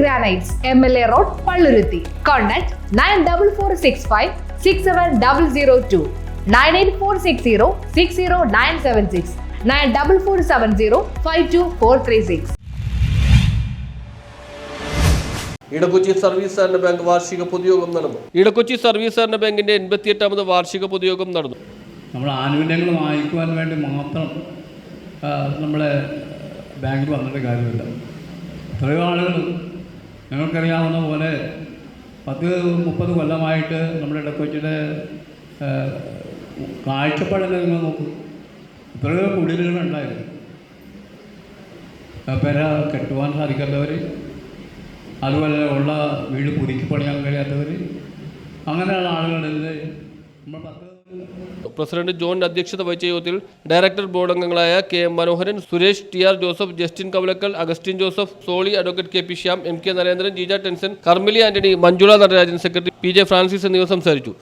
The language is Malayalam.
Granites M L A road Palluruthy contact nine double four six five six seven double zero two nine eight four six zero six zero nine seven six nine double four seven zero five two four three six Edakochi service സഹകരണ ബാങ്ക് വാർഷിക പൊതുയോഗം നടന്നു. ഇടക്കൊച്ചി സർവീസ് സഹകരണ ബാങ്കിന്റെ എൺപത്തിയെട്ടാമത് വാർഷിക പൊതുയോഗം നടന്നു. നമ്മൾ ആനുകൂല്യങ്ങൾ വാങ്ങിക്കുവാൻ വേണ്ടി മാത്രം നമ്മളെ ബാങ്കിൽ വന്നിട്ട് കാര്യമില്ല. എത്രയോ ആളുകൾ നിങ്ങൾക്കറിയാവുന്ന പോലെ പത്ത് മുപ്പത് കൊല്ലമായിട്ട് നമ്മുടെ ഇടക്കൊച്ചിയുടെ കാഴ്ചപ്പാടല്ലേ നിങ്ങൾ നോക്കൂ. ഇത്രയോ കുടിലുകളുണ്ടായിരുന്നു പെര കെട്ടുവാൻ സാധിക്കാത്തവർ അതുപോലെ ഉള്ള വീട് പുതുക്കി പണിയാൻ കഴിയാത്തവർ അങ്ങനെയുള്ള ആളുകളിൽ പ്രസിഡന്റ് ജോണിന്റെ അധ്യക്ഷത വഹിച്ച യോഗത്തിൽ ഡയറക്ടർ ബോർഡ് അംഗങ്ങളായ K M Manoharan Suresh T R Joseph Justin Kavalakkal Augustine Joseph Soly advocate K P Shyam M K Narendran Jeeja Tenson Karmili Antony Manjula Natarajan secretary P J Francis എന്നിവർ സംസാരിച്ചു.